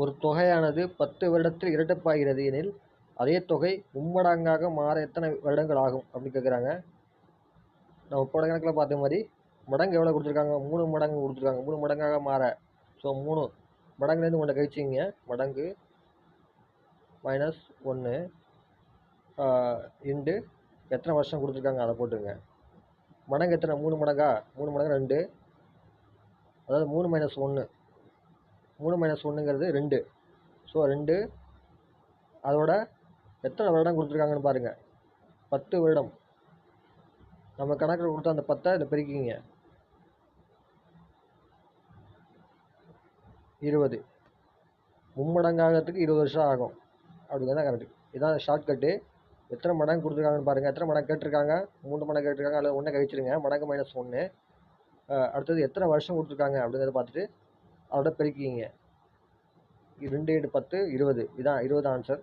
ஒரு தொகையானது பத்து வருடத்தில் இரட்டிப்பாகிறது எனில் அதே தொகை மும்மடங்காக மாற எத்தனை வருடங்கள் ஆகும் அப்படின்னு கேட்குறாங்க நம்ம போட கணக்கில் பார்த்த மாதிரி மடங்கு எவ்வளோ கொடுத்துருக்காங்க? மூணு மடங்கு கொடுத்துருக்காங்க. மூணு மடங்காக மாற. ஸோ மூணு மடங்குலேருந்து ஒன்றை கழிச்சிங்க மடங்கு மைனஸ் ஒன்று இண்டு எத்தனை வருஷம் கொடுத்துருக்காங்க? அதை போட்டுங்க மடங்கு எத்தனை? மூணு மடங்கா? மூணு மடங்கு ரெண்டு. அதாவது மூணு மைனஸ் ஒன்று மூணு மைனஸ் ஒன்றுங்கிறது ரெண்டு. ஸோ ரெண்டு அதோட எத்தனை வருடம் கொடுத்துருக்காங்கன்னு பாருங்கள் பத்து வருடம். நம்ம கணக்கில் கொடுத்த அந்த பத்தை இதில் பெருக்கிங்க இருபது. மும்மடங்காகிறதுக்கு இருபது வருஷம் ஆகும். அப்படிங்கிறது தான் கரெக்ட் இதான் ஷார்ட்கட்டு எத்தனை மடங்கு கொடுத்துருக்காங்கன்னு பாருங்கள் எத்தனை மடங்கு கேட்டிருக்காங்க? மூணு மடங்கு கேட்டிருக்காங்க. அல்லது ஒன்றை கழிச்சிருங்க. மடங்கு மைனஸ் ஒன்று அடுத்தது எத்தனை வருஷம் கொடுத்துருக்காங்க அப்படிங்கிறத பார்த்துட்டு அதோட பெருக்கிக்கிங்க ரெண்டு எட்டு பத்து இருபது. இதான் இருபது ஆன்சர்